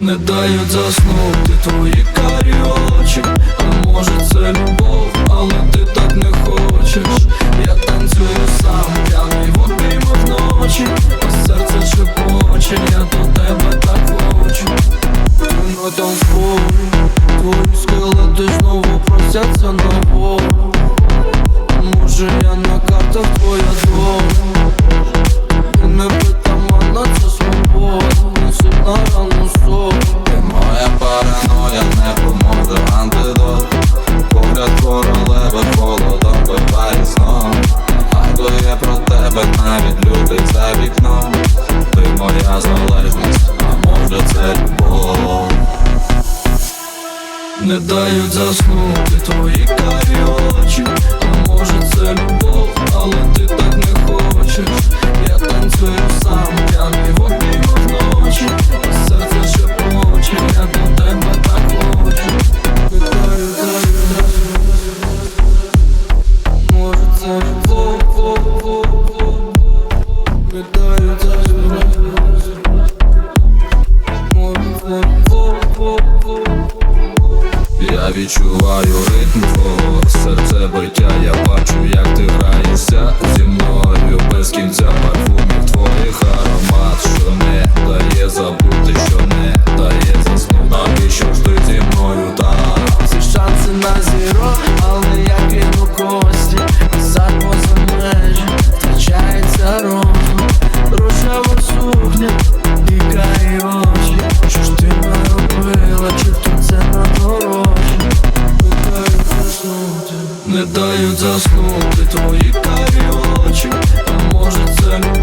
Не дають заснути твої карі очі, а може це. навіть любить за вікном. Ти моя залежність, а може це любов. Не дають заснути твої відчуваю ритм твого не дають заснути твої карі очі, а може це.